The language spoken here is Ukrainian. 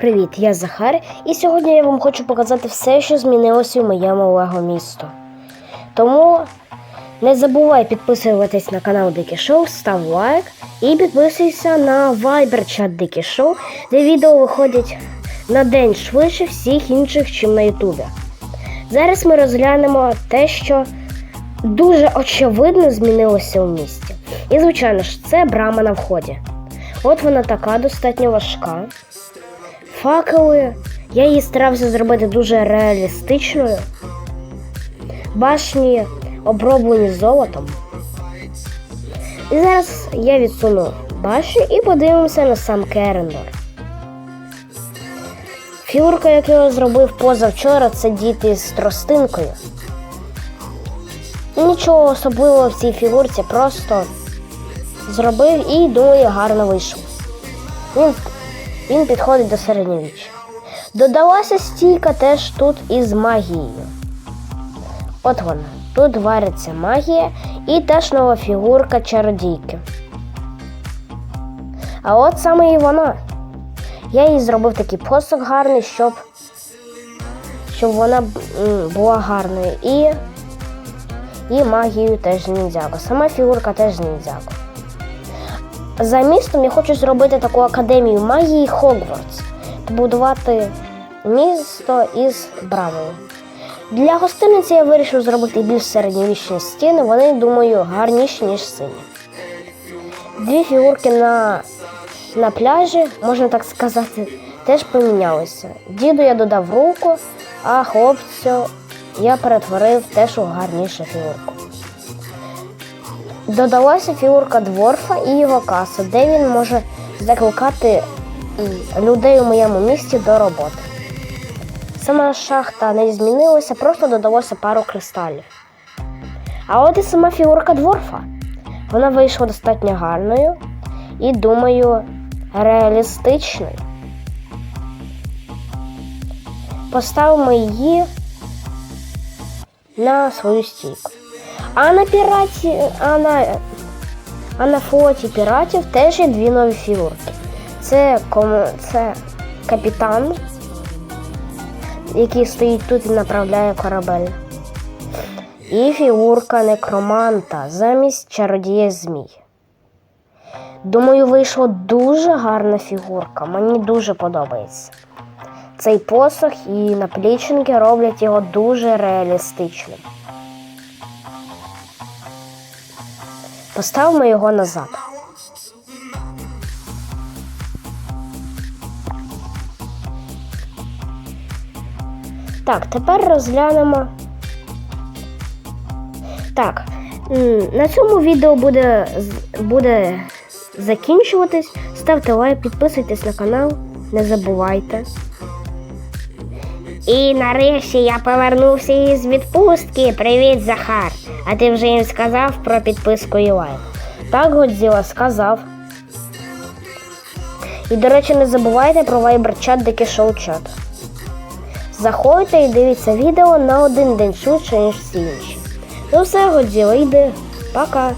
Привіт, я Захар, і сьогодні я вам хочу показати все, що змінилося в моєму лего місто. Тому не забувай підписуватись на канал Дикі Шоу, став лайк і підписуйся на Viber чат Дикі Шоу, де відео виходять на день швидше всіх інших, чим на Ютубі. Зараз ми розглянемо те, що дуже очевидно змінилося у місті. І, звичайно ж, це брама на вході. От вона така достатньо важка. Факели. Я її старався зробити дуже реалістичною. Башні оброблені золотом. І зараз я відсуну башню і подивимося на сам Керендор. Фігурка, яку я зробив позавчора, це діти з тростинкою. Нічого особливого в цій фігурці, просто зробив і думаю, гарно вийшов. Він, він підходить до середньовіччя. Додалася стійка теж тут із магією. От вона. Тут вариться магія і теж нова фігурка чародійки. А от саме і вона. Я їй зробив такий посох гарний, щоб, щоб вона була гарною. І, і магією теж ніндзяго. Сама фігурка теж ніндзяго. За містом я хочу зробити таку академію магії Хогвартс. Побудувати місто із брамою. Для гостиниці я вирішив зробити більш середньовічні стіни, вони, думаю, гарніші, ніж сині. Дві фігурки на, на пляжі, можна так сказати, теж помінялися. Діду я додав руку, а хлопцю я перетворив теж у гарнішу фігурку. Додалася фігурка дворфа і його каса, де він може закликати людей у моєму місті до роботи. Сама шахта не змінилася, просто додалося пару кристалів. А от і сама фігурка дворфа. Вона вийшла достатньо гарною і, думаю, реалістичною. Поставимо її на свою стійку. А на піраті, а на, а на флоті піратів теж є дві нові фігурки. Це, кому, це капітан, який стоїть тут і направляє корабель. І фігурка некроманта замість чародія змій. Думаю, вийшла дуже гарна фігурка. Мені дуже подобається. Цей посох і наплічники роблять його дуже реалістичним. Поставимо його назад. Так, тепер розглянемо. Так, на цьому відео буде, буде закінчуватись. Ставте лайк, підписуйтесь на канал, не забувайте. І нарешті я повернувся із відпустки. Привіт, Захар. А ти вже їм сказав про підписку і лайк. Так, Годзіла сказав. І, до речі, не забувайте про вайбер-чат Дикі Шоу чат. Заходьте і дивіться відео на один день швидше, ніж всі інші. Ну все, Годзіла, йди. Пока.